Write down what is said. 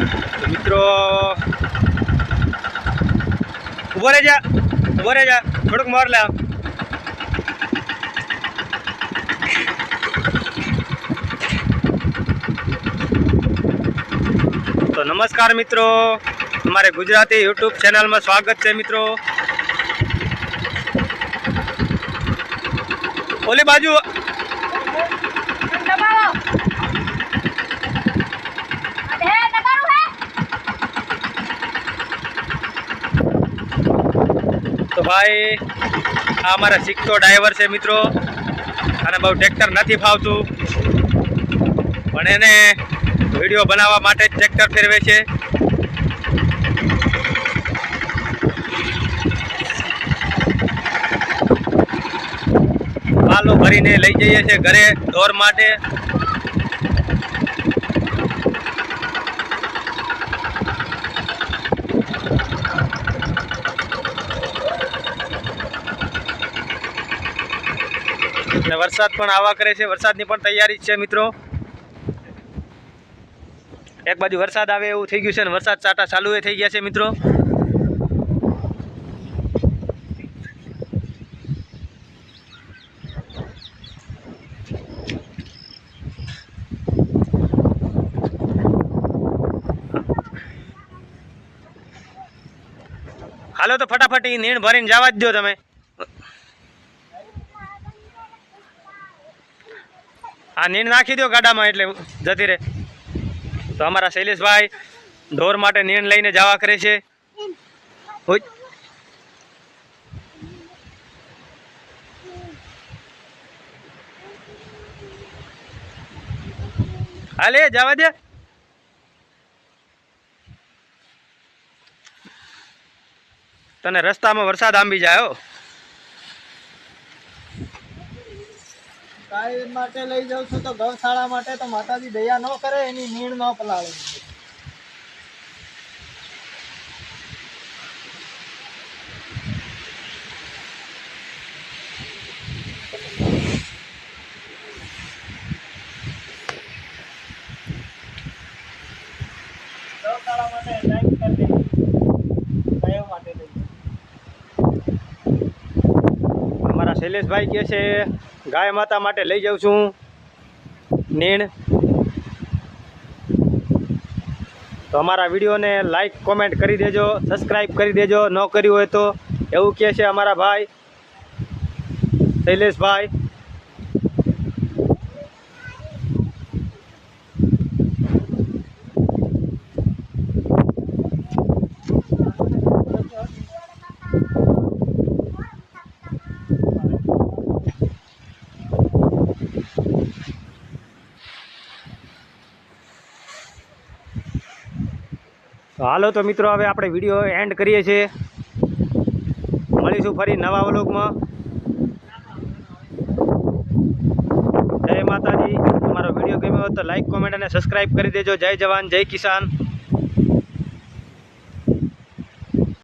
મિત્રો, ઊભો રે જા ઊભો રે જા થોડુંક મોર લે. તો નમસ્કાર મિત્રો, અમારે ગુજરાતી યુટ્યુબ ચેનલમાં સ્વાગત છે મિત્રો. ઓલી બાજુ ભાઈ, આ અમારા શીખતો ડ્રાઈવર છે મિત્રો. અને બહુ ટ્રેક્ટર નથી ફાવતું. પણ એને વીડિયો બનાવવા માટે જ ટ્રેક્ટર ફેરવે છે. પાલો ભરીને લઈ જઈએ છીએ ઘરે ઢોર માટે. અને વરસાદ પણ આવા કરે છે. વરસાદની પણ તૈયારી છે મિત્રો. એક બાજુ વરસાદ આવે એવું થઈ ગયું છે અને વરસાદ ચાટા ચાલુ થઈ ગયા છે મિત્રો. હાલો તો ફટાફટ નીણ ભરીને જવા જ દો તમે. આ નીણ નાખી દો ગાડામાં એટલે જતી રહે. તો અમારા શૈલેષભાઈ ઢોર માટે નીણ લઈને જવા કરે છે. હાલે, જવા દે. તને રસ્તામાં વરસાદ આંબી જાય ગાય માટે લઈ જાઉં છું તો ગૌશાળા માટે તો માતાજી દયા ન કરે, એની નીણ ન પલાળે. ગૌશાળા માટે લઈ અમારા શૈલેષભાઈ કહે છે ગાય માતા માટે લઈ જાઉં છું. નીણ. તો અમારા વિડીયોને લાઈક કોમેન્ટ કરી દેજો સબસ્ક્રાઈબ કરી દેજો, ન કર્યું હોય તો એવું કહે છે અમારા ભાઈ. શૈલેષભાઈ. હાલો તો મિત્રો, હવે આપણે વીડિયો એન્ડ કરીએ છીએ. મળીશું ફરી નવા વ્લોગમાં. જય માતાજી. તમારો વીડિયો ગમ્યો તો લાઈક કોમેન્ટ અને સબસ્ક્રાઈબ કરી દેજો. જય જવાન, જય કિસાન.